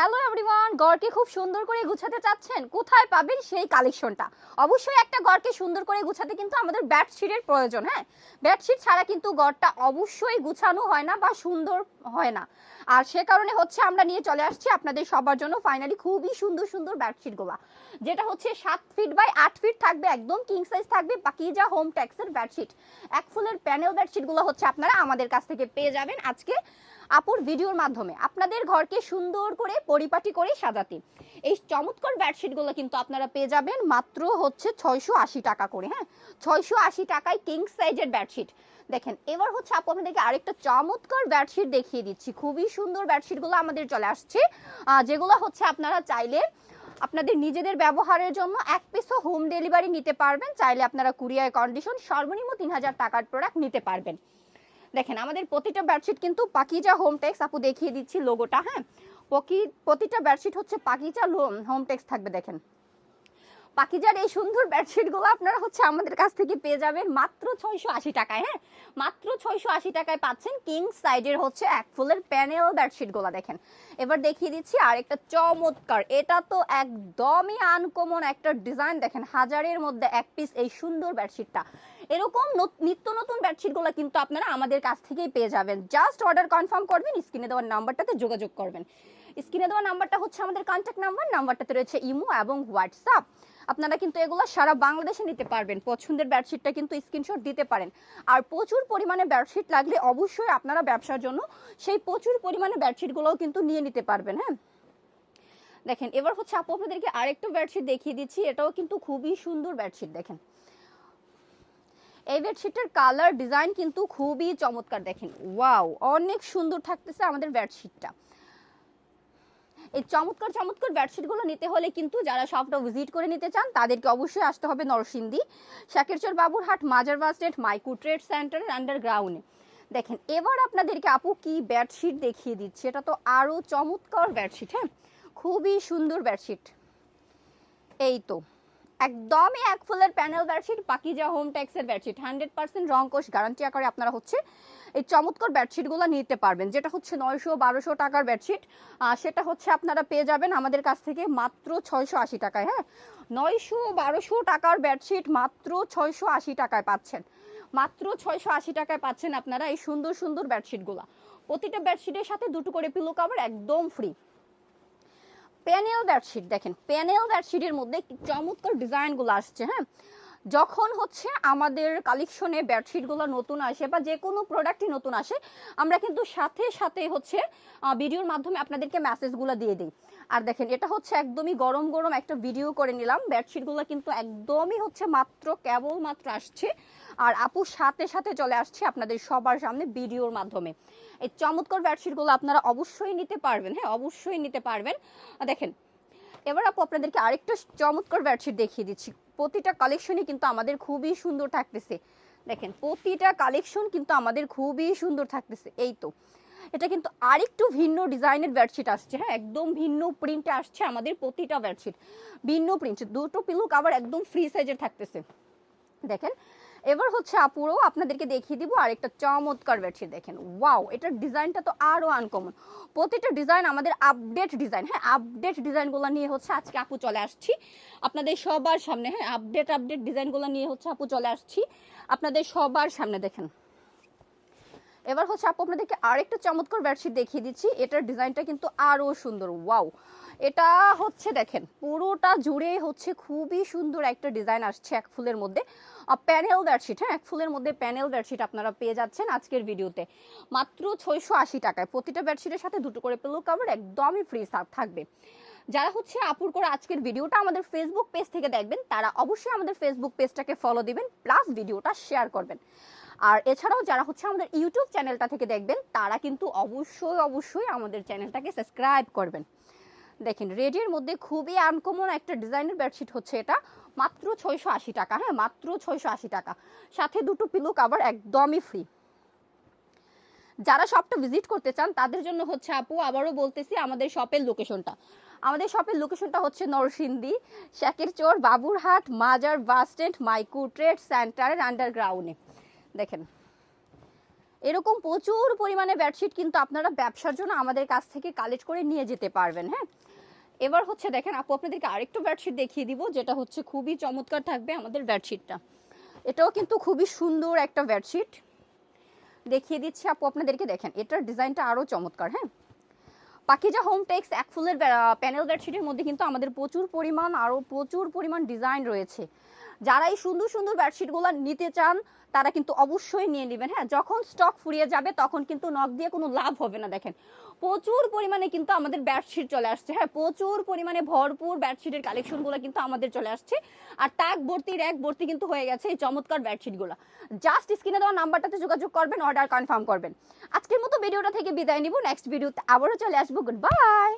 Hello everyone গড়কে খুব সুন্দর করে গুছাতে চাচ্ছেন। কোথায় পাবেন সেই কালেকশনটা অবশ্যই একটা গড়কে সুন্দর করে গুছাতে কিন্তু আমাদের বেডশিটের প্রয়োজন হ্যাঁ? বেডশিট ছাড়া কিন্তু গড়টা অবশ্যই গুছানো হয় না বা সুন্দর হয় না। আর সে কারণে হচ্ছে আমরা নিয়ে চলে আসছি আপনাদের সবার জন্য ফাইনালি খুবই সুন্দর সুন্দর বেডশিটগুলো যেটা হচ্ছে সাত ফিট বাই আট ফিট থাকবে, একদম কিং সাইজ থাকবে, বাকি যা হোম ট্যাক্সের বেডশিট এক ফুলের প্যানেল বেডশিটগুলো হচ্ছে আপনারা আমাদের কাছ থেকে পেয়ে যাবেন। আজকে আপুর ভিডিওর মাধ্যমে আপনাদের ঘরকে সুন্দর করে পরিপাটি করে সাজাতে। এই চমৎকার বেডশিটগুলো কিন্তু আপনারা পেয়ে যাবেন মাত্র হচ্ছে ছয়শো আশি টাকা করে হ্যাঁ? ছয়শো আশি টাকায় কিং সাইজের বেডশিট দেখেন, এবার হচ্ছে আপু আপনাদেরকে আরেকটা চমৎকার বেডশিট দেখিয়ে দিচ্ছি। খুবই সুন্দর বেডশিটগুলো আমাদের চলে আসছে। যেগুলো হচ্ছে আপনারা চাইলে আপনাদের নিজেদের ব্যবহারের জন্য এক পিসও হোম ডেলিভারি নিতে পারবেন। চাইলে আপনারা কুরিয়ার কন্ডিশন সর্বনিম্ন তিন হাজার টাকার প্রোডাক্ট নিতে পারবেন। দেখেন, আমাদের প্রতিটা বেডশিট কিন্তু পাকিজা হোম টেক্স আপু দেখিয়ে দিচ্ছি লোগোটা হ্যাঁ? পকি- প্রতিটা বেডশিট হচ্ছে পাকিজা হোম টেক্স থাকবে, দেখেন। পাকিজার এই সুন্দর বেডশিটগুলো আপনারা হচ্ছে আমাদের কাছ থেকে পেয়ে যাবেন মাত্র ছয়শো আশি টাকায় হ্যাঁ? মাত্র ছয়শো আশি টাকায় পাচ্ছেন কিং সাইজের হচ্ছে এক ফুলের প্যানেল বেডশিটগুলো দেখেন। এবার দেখিয়ে দিচ্ছি আর একটা চমৎকার, এটা তো একদমই আনকমন একটা ডিজাইন দেখেন, হাজারের মধ্যে এক পিস এই সুন্দর বেডশিটটা এরকম নত- নিত্য নতুন বেডশিটগুলো কিন্তু আপনারা আমাদের কাছ থেকেই পেয়ে যাবেন। জাস্ট অর্ডার কনফার্ম করবেন, স্ক্রিনে দেওয়ার নাম্বারটাতে যোগাযোগ করবেন। স্ক্রিনে দেওয়া নাম্বারটা হচ্ছে আমাদের কন্ট্যাক্ট নাম্বার নাম্বারটাতে রয়েছে ইমো এবং হোয়াটসঅ্যাপ। আপনারা কিন্তু এগুলো সারা বাংলাদেশে নিতে পারবেন। পছন্দের বেডশিটটা কিন্তু স্ক্রিনশট দিতে পারেন। আর প্রচুর পরিমাণে বেডশিট লাগলে অবশ্যই আপনারা ব্যবসার জন্য সেই প্রচুর পরিমাণে বেডশিটগুলোও কিন্তু নিয়ে নিতে পারবেন হ্যাঁ? দেখেন, এবার হচ্ছে আপু আপনাদেরকে আরেকটা বেডশিট দেখিয়ে দিচ্ছি। এটাও কিন্তু খুবই সুন্দর বেডশিট দেখেন। এই বেডশিটের কালার ডিজাইন কিন্তু খুবই চমৎকার, দেখেন। ওয়াও অনেক সুন্দর থাকতেছে আমাদের বেডশিটটা এই চমৎকার চমৎকার বেডশিটগুলো নিতে হলে কিন্তু যারা শপটা ভিজিট করে নিতে চান, তাদেরকে অবশ্যই আসতে হবে নরসিংদী, শাকেরচর বাবুরহাট, মাজার বাস স্টেট মাইকু ট্রেড সেন্টার আন্ডারগ্রাউন্ডে দেখেন, এবার আপনাদেরকে আপু কি বেডশিট দেখিয়ে দিচ্ছি, এটা তো আরও চমৎকার বেডশিট হ্যাঁ? খুবই সুন্দর বেডশিট এই তো একদমই এক ফুলের প্যানেল বেডশিট বাকি যা হোম ট্যাক্সের বেডশিট হান্ড্রেড পার্সেন্ট রং কোষ গ্যারান্টি আকারে আপনারা হচ্ছে এই চমৎকার বেডশিটগুলো নিতে পারবেন। যেটা হচ্ছে নয়শো, বারোশো টাকার বেডশিট সেটা হচ্ছে আপনারা পেয়ে যাবেন আমাদের কাছ থেকে মাত্র ছয়শো আশি টাকায় হ্যাঁ? নয়শো, বারোশো টাকার বেডশিট মাত্র ছয়শো আশি টাকায় পাচ্ছেন। মাত্র ছয়শো আশি টাকায় পাচ্ছেন আপনারা এই সুন্দর সুন্দর বেডশিটগুলো প্রতিটা বেডশিটের সাথে দুটো করে পিলো কাভার একদম ফ্রি প্যানেল বেডশিট দেখেন। প্যানেল বেডশিটের মধ্যে চমৎকার ডিজাইনগুলো আসছে হ্যাঁ? যখন হচ্ছে আমাদের কালেকশনে বেডশিটগুলো নতুন আসে বা যে কোনো প্রোডাক্টই নতুন আসে, আমরা কিন্তু সাথে সাথে হচ্ছে ভিডিওর মাধ্যমে আপনাদেরকে মেসেজগুলো দিয়ে দিই। আর দেখেন, এটা হচ্ছে একদমই গরম গরম একটা ভিডিও করে নিলাম। বেডশিটগুলো কিন্তু একদমই হচ্ছে মাত্র কেবল মাত্র আসছে। আর আপু সাথে সাথে চলে আসছে আপনাদের সবার সামনে ভিডিওর মাধ্যমে। এই চমৎকার বেডশিটগুলো আপনারা অবশ্যই নিতে পারবেন হ্যাঁ অবশ্যই নিতে পারবেন। দেখেন, এবার আপু আপনাদেরকে আরেকটা চমৎকার বেডশিট দেখিয়ে দিচ্ছি। প্রতিটা কালেকশনই কিন্তু আমাদের খুবই সুন্দর থাকতেছে। দেখেন, প্রতিটা কালেকশন কিন্তু আমাদের খুবই সুন্দর থাকতেছে। এই তো, এটা কিন্তু আরেকটু ভিন্ন ডিজাইনের বেডশিট আসছে হ্যাঁ? একদম ভিন্ন প্রিন্টে আসছে আমাদের প্রতিটা বেডশিট ভিন্ন প্রিন্ট দুটো পিলো আবার একদম ফ্রি সাইজের থাকতেছে। দেখেন এবার হচ্ছে আপুরও আপনাদেরকে দেখিয়ে দিব আরেকটা চমৎকার বেডশিট দেখেন। ওয়াও এটার ডিজাইনটা তো আরও আনকমন প্রতিটা ডিজাইন আমাদের আপডেট ডিজাইন হ্যাঁ আপডেট ডিজাইনগুলো নিয়ে হচ্ছে আজকে আপু চলে আসছি। আপনাদের সবার সামনে হ্যাঁ আপডেট আপডেট ডিজাইনগুলো নিয়ে হচ্ছে আপু চলে আসছি। আপনাদের সবার সামনে দেখেন। এবার হচ্ছে আপু আপনাদেরকে আরেকটা চমৎকার বেডশিট দেখিয়ে দিচ্ছি। এটার ডিজাইনটা কিন্তু আরও সুন্দর। ওয়াও এটা হচ্ছে দেখেন, পুরোটা জুড়ে হচ্ছে খুবই সুন্দর একটা ডিজাইন আসছে এক ফুলের মধ্যে। প্যানেল বেডশিট হ্যাঁ? এক ফুলের মধ্যে প্যানেল বেডশিট আপনারা পেয়ে যাচ্ছেন আজকের ভিডিওতে। মাত্র ছয়শো আশি টাকায় প্রতিটা বেডশিটের সাথে দুটো করে পিলো কাভার একদমই ফ্রি থাকবে। যারা হচ্ছে আপুর করে আজকের ভিডিওটা আমাদের ফেসবুক পেজ থেকে দেখবেন, তারা অবশ্যই আমাদের ফেসবুক পেজটাকে ফলো দিবেন প্লাস ভিডিওটা শেয়ার করবেন। আর এছাড়াও যারা হচ্ছে আমাদের ইউটিউব চ্যানেলটা থেকে দেখবেন, তারা কিন্তু অবশ্যই অবশ্যই আমাদের চ্যানেলটাকে সাবস্ক্রাইব করবেন। দেখেন, রেডের মধ্যে খুবই আনকমন একটা ডিজাইনের বেডশিট হচ্ছে এটা। মাত্র ছয়শো আশি টাকা হ্যাঁ মাত্র ছয়শো আশি টাকা। সাথে দুটো পিলো কাভার একদমই ফ্রি যারা শপটা ভিজিট করতে চান, তাদের জন্য হচ্ছে আপু, আবারও বলতেছি আমাদের শপের লোকেশনটা আমাদের শপের লোকেশনটা হচ্ছে নরসিংদী, শেকের চোর, বাবুরহাট, মাজার বাস স্ট্যান্ড মাইকু ট্রেড সেন্টারের আন্ডারগ্রাউন্ডে দেখেন, এরকম প্রচুর পরিমাণে বেডশিট কিন্তু আপনারা ব্যবসার জন্য আমাদের কাছ থেকে কালেক্ট করে নিয়ে যেতে পারবেন হ্যাঁ? এবার হচ্ছে দেখেন, আপু আপনাদেরকে আরেকটু বেডশিট দেখিয়ে দিব, যেটা হচ্ছে খুবই চমৎকার থাকবে আমাদের বেডশিটটা এটাও কিন্তু খুবই সুন্দর একটা বেডশিট দেখিয়ে দিচ্ছি, আপু আপনাদেরকে দেখেন, এটার ডিজাইনটা আরও চমৎকার হ্যাঁ? পাকিজা হোম টেক্স এক ফুলের প্যানেল বেডশিটের মধ্যে কিন্তু আমাদের প্রচুর পরিমাণ, আরও প্রচুর পরিমাণ ডিজাইন রয়েছে। যারা এই সুন্দর সুন্দর বেডশিটগুলো নিতে চান, তারা কিন্তু অবশ্যই নিয়ে নেবেন। হ্যাঁ যখন স্টক ফুরিয়ে যাবে, তখন কিন্তু নখ দিয়ে কোনো লাভ হবে না, দেখেন। প্রচুর পরিমাণে কিন্তু আমাদের বেডশিট চলে আসছে। হ্যাঁ প্রচুর পরিমাণে ভরপুর বেডশিটের কালেকশনগুলো কিন্তু আমাদের চলে আসছে। আর টাক ভর্তি র্যাক ভর্তি কিন্তু হয়ে গেছে এই চমৎকার বেডশিটগুলো জাস্ট স্ক্রিনে দেওয়া নাম্বারটাতে যোগাযোগ করবেন অর্ডার কনফার্ম করবেন। আজকের মতো ভিডিওটা থেকে বিদায় নিব। নেক্সট ভিডিওতে আবারও চলে আসব। Good bye